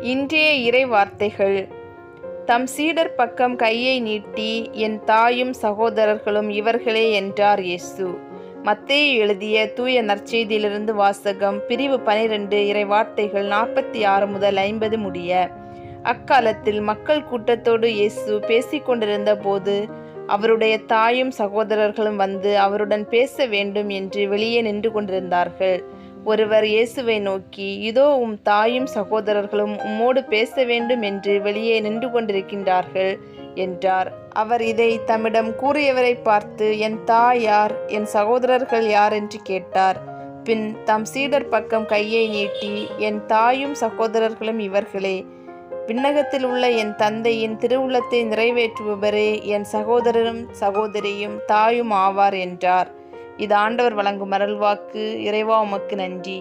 இன்றைய இறை வார்த்தைகள் தம் சீடர் பக்கம் கையை நீட்டி என் தாயும் சகோதரர்களும் இவர்களே என்றார் இயேசு. மத்தேயு எழுதிய தூய நற்செய்தியிலிருந்து வாசகம் பிரிவு பனிரெண்டு இறை வார்த்தைகள் நாற்பத்தி ஆறு முதல் ஐம்பது முடிய. அக்காலத்தில் மக்கள் கூட்டத்தோடு இயேசு பேசிக்கொண்டிருந்த போது அவருடைய தாயும் சகோதரர்களும் வந்து அவருடன் பேச வேண்டும் என்று வெளியே நின்று கொண்டிருந்தார்கள். ஒருவர் இயேசுவை நோக்கி இதோ உம் தாயும் சகோதரர்களும் உம்மோடு பேச வேண்டும் என்று வெளியே நின்று கொண்டிருக்கின்றார்கள் என்றார். அவர் இதை தம்மிடம் கூறியவரை பார்த்து என் தாய் யார்? என் சகோதரர்கள் யார்? என்று கேட்டார். பின் தம் சீடர் பக்கம் கையை நீட்டி என் தாயும் சகோதரர்களும் இவர்களே விண்ணகத்தில் உள்ள என் தந்தையின் திருவுள்ளத்தை நிறைவேற்றுபவரே என் சகோதரரும் சகோதரியும் தாயும் ஆவார் என்றார். இது ஆண்டவர் வழங்கும் அருள்வாக்கு இறைவா உமக்கு நன்றி.